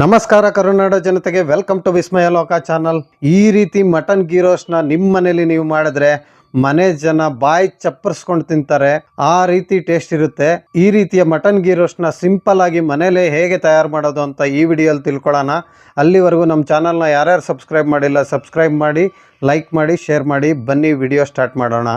ನಮಸ್ಕಾರ ಕರುನಾಡ ಜನತೆಗೆ welcome to ವಿಸ್ಮಯ ಲೋಕ ಚಾನಲ್ ಈ ರೀತಿ ಮಟನ್ ಗೀ ನಿಮ್ಮ ಮನೇಲಿ ನೀವು ಮಾಡಿದ್ರೆ ಮನೆ ಜನ ಬಾಯಿ ಚಪ್ಪರ್ಸ್ಕೊಂಡು ತಿಂತಾರೆ, ಆ ರೀತಿ ಟೇಸ್ಟ್ ಇರುತ್ತೆ. ಈ ರೀತಿಯ ಮಟನ್ ಗೀ ಸಿಂಪಲ್ ಆಗಿ ಮನೇಲೆ ಹೇಗೆ ತಯಾರು ಮಾಡೋದು ಅಂತ ಈ ವಿಡಿಯೋಲಿ ತಿಳ್ಕೊಳ್ಳೋಣ. ಅಲ್ಲಿವರೆಗೂ ನಮ್ಮ ಚಾನಲ್ನ ಯಾರ್ಯಾರು ಸಬ್ಸ್ಕ್ರೈಬ್ ಮಾಡಿಲ್ಲ ಸಬ್ಸ್ಕ್ರೈಬ್ ಮಾಡಿ ಲೈಕ್ ಮಾಡಿ ಶೇರ್ ಮಾಡಿ, ಬನ್ನಿ ವಿಡಿಯೋ ಸ್ಟಾರ್ಟ್ ಮಾಡೋಣ.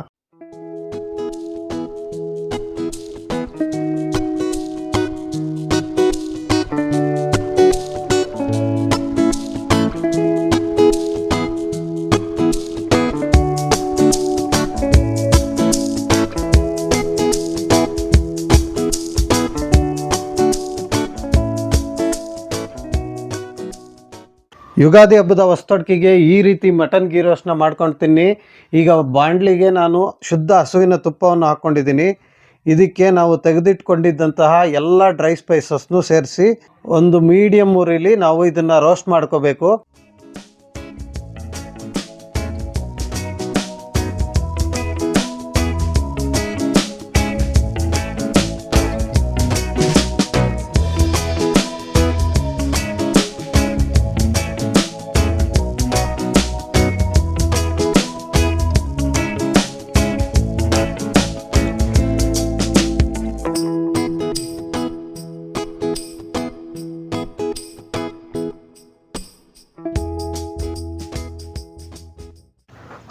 ಯುಗಾದಿ ಹಬ್ಬದ ಹೊಸ್ತೊಡ್ಕಿಗೆ ಈ ರೀತಿ ಮಟನ್ ಗೀ ರೋಸ್ಟ್ನ ಮಾಡ್ಕೊಂಡು ತಿನ್ನಿ ಈಗ ಬಾಂಡ್ಲಿಗೆ ನಾನು ಶುದ್ಧ ಹಸುವಿನ ತುಪ್ಪವನ್ನು ಹಾಕ್ಕೊಂಡಿದ್ದೀನಿ. ಇದಕ್ಕೆ ನಾವು ತೆಗೆದಿಟ್ಕೊಂಡಿದ್ದಂತಹ ಎಲ್ಲ ಡ್ರೈ ಸ್ಪೈಸಸ್ನು ಸೇರಿಸಿ ಒಂದು ಮೀಡಿಯಮ್ ಉರಿಲಿ ನಾವು ಇದನ್ನು ರೋಸ್ಟ್ ಮಾಡ್ಕೋಬೇಕು.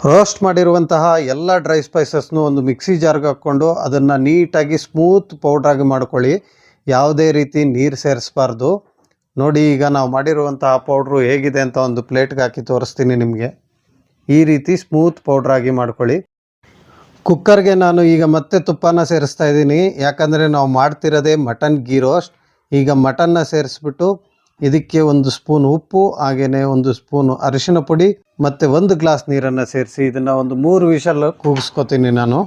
ರೋಸ್ಟ್ ಮಾಡಿರುವಂತಹ ಎಲ್ಲ ಡ್ರೈ ಸ್ಪೈಸಸ್ನು ಒಂದು ಮಿಕ್ಸಿ ಜಾರ್ಗೆ ಹಾಕ್ಕೊಂಡು ಅದನ್ನು ನೀಟಾಗಿ ಸ್ಮೂತ್ ಪೌಡ್ರಾಗಿ ಮಾಡ್ಕೊಳ್ಳಿ. ಯಾವುದೇ ರೀತಿ ನೀರು ಸೇರಿಸಬಾರ್ದು. ನೋಡಿ, ಈಗ ನಾವು ಮಾಡಿರುವಂತಹ ಪೌಡ್ರು ಹೇಗಿದೆ ಅಂತ ಒಂದು ಪ್ಲೇಟ್ಗೆ ಹಾಕಿ ತೋರಿಸ್ತೀನಿ ನಿಮಗೆ. ಈ ರೀತಿ ಸ್ಮೂತ್ ಪೌಡ್ರಾಗಿ ಮಾಡ್ಕೊಳ್ಳಿ. ಕುಕ್ಕರ್ಗೆ ನಾನು ಈಗ ಮತ್ತೆ ತುಪ್ಪನ ಸೇರಿಸ್ತಾ ಇದ್ದೀನಿ. ಯಾಕಂದರೆ ನಾವು ಮಾಡ್ತಿರೋದೇ ಮಟನ್ ಗೀ ರೋಸ್ಟ್. ಈಗ ಮಟನ್ನ ಸೇರಿಸ್ಬಿಟ್ಟು ಇದಕ್ಕೆ ಒಂದು ಸ್ಪೂನ್ ಉಪ್ಪು ಹಾಗೆಯೇ ಒಂದು ಸ್ಪೂನ್ ಅರಿಶಿನ ಪುಡಿ ಮತ್ತು ಒಂದು ಗ್ಲಾಸ್ ನೀರನ್ನು ಸೇರಿಸಿ ಇದನ್ನು ಒಂದು ಮೂರು ವಿಷಲ್ ಕೂಗಿಸ್ಕೊತೀನಿ ನಾನು.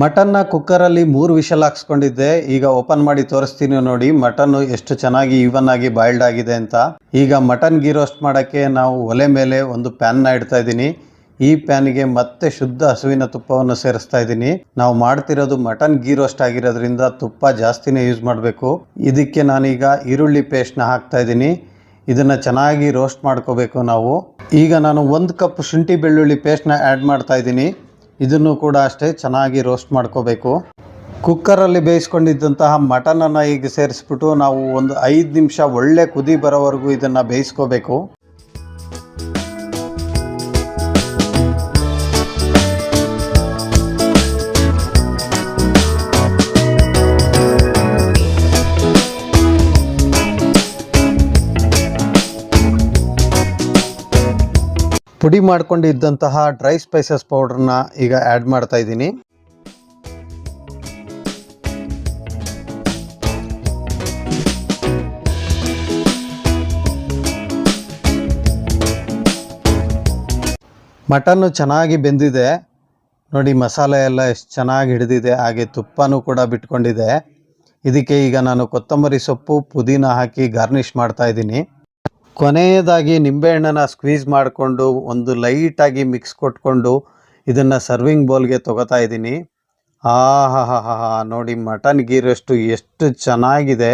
ಮಟನ್ನ ಕುಕ್ಕರಲ್ಲಿ ಮೂರು ವಿಷಲ್ ಹಾಕ್ಸ್ಕೊಂಡಿದ್ದೆ. ಈಗ ಓಪನ್ ಮಾಡಿ ತೋರಿಸ್ತೀನಿ ನೋಡಿ ಮಟನ್ ಎಷ್ಟು ಚೆನ್ನಾಗಿ ಈವನ್ ಆಗಿ ಬಾಯ್ಲ್ಡ್ ಆಗಿದೆ ಅಂತ. ಈಗ ಮಟನ್ ಗೀ ರೋಸ್ಟ್ ಮಾಡೋಕ್ಕೆ ನಾವು ಒಲೆ ಮೇಲೆ ಒಂದು ಪ್ಯಾನ್ನ ಇಡ್ತಾ ಇದ್ದೀನಿ. ಈ ಪ್ಯಾನ್ಗೆ ಮತ್ತೆ ಶುದ್ಧ ಹಸುವಿನ ತುಪ್ಪವನ್ನು ಸೇರಿಸ್ತಾ ಇದ್ದೀನಿ. ನಾವು ಮಾಡ್ತಿರೋದು ಮಟನ್ ಗೀ ರೋಸ್ಟ್ ಆಗಿರೋದ್ರಿಂದ ತುಪ್ಪ ಜಾಸ್ತಿನೇ ಯೂಸ್ ಮಾಡಬೇಕು. ಇದಕ್ಕೆ ನಾನೀಗ ಈರುಳ್ಳಿ ಪೇಸ್ಟ್ನ ಹಾಕ್ತಾ ಇದ್ದೀನಿ. ಇದನ್ನು ಚೆನ್ನಾಗಿ ರೋಸ್ಟ್ ಮಾಡ್ಕೋಬೇಕು ನಾವು. ಈಗ ನಾನು ಒಂದು ಕಪ್ ಶುಂಠಿ ಬೆಳ್ಳುಳ್ಳಿ ಪೇಸ್ಟ್ನ ಆ್ಯಡ್ ಮಾಡ್ತಾ ಇದ್ದೀನಿ. ಇದನ್ನು ಕೂಡ ಅಷ್ಟೇ ಚೆನ್ನಾಗಿ ರೋಸ್ಟ್ ಮಾಡ್ಕೋಬೇಕು. ಕುಕ್ಕರಲ್ಲಿ ಬೇಯಿಸ್ಕೊಂಡಿದ್ದಂತಹ ಮಟನನ್ನು ಈಗ ಸೇರಿಸ್ಬಿಟ್ಟು ನಾವು ಒಂದು ಐದು ನಿಮಿಷ ಒಳ್ಳೆ ಕುದಿ ಬರೋವರೆಗೂ ಇದನ್ನು ಬೇಯಿಸ್ಕೋಬೇಕು. ಪುಡಿ ಮಾಡ್ಕೊಂಡಿದ್ದಂತಹ ಡ್ರೈ ಸ್ಪೈಸಸ್ ಪೌಡ್ರನ್ನ ಈಗ ಆ್ಯಡ್ ಮಾಡ್ತಾ ಇದ್ದೀನಿ. ಮಟನ್ನು ಚೆನ್ನಾಗಿ ಬೆಂದಿದೆ. ನೋಡಿ ಮಸಾಲೆ ಎಲ್ಲ ಎಷ್ಟು ಚೆನ್ನಾಗಿ ಹಿಡಿದಿದೆ, ಹಾಗೆ ತುಪ್ಪನೂ ಕೂಡ ಬಿಟ್ಕೊಂಡಿದೆ. ಇದಕ್ಕೆ ಈಗ ನಾನು ಕೊತ್ತಂಬರಿ ಸೊಪ್ಪು, ಪುದೀನ ಹಾಕಿ ಗಾರ್ನಿಷ್ ಮಾಡ್ತಾ ಇದ್ದೀನಿ. ಕೊನೆಯದಾಗಿ ನಿಂಬೆಹಣ್ಣನ್ನು ಸ್ಕ್ವೀಸ್ ಮಾಡಿಕೊಂಡು ಒಂದು ಲೈಟಾಗಿ ಮಿಕ್ಸ್ ಕೊಟ್ಕೊಂಡು ಇದನ್ನು ಸರ್ವಿಂಗ್ ಬೌಲ್ಗೆ ತೊಗೋತಾ ಇದ್ದೀನಿ. ಆ ಹಾ ನೋಡಿ ಮಟನ್ ಗೀ ರೋಸ್ಟು ಎಷ್ಟು ಚೆನ್ನಾಗಿದೆ.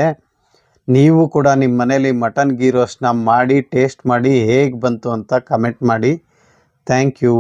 ನೀವು ಕೂಡ ನಿಮ್ಮ ಮನೇಲಿ ಮಟನ್ ಗೀ ರೋಸ್ಟ್ನ ಮಾಡಿ ಟೇಸ್ಟ್ ಮಾಡಿ ಹೇಗೆ ಬಂತು ಅಂತ ಕಮೆಂಟ್ ಮಾಡಿ. Thank you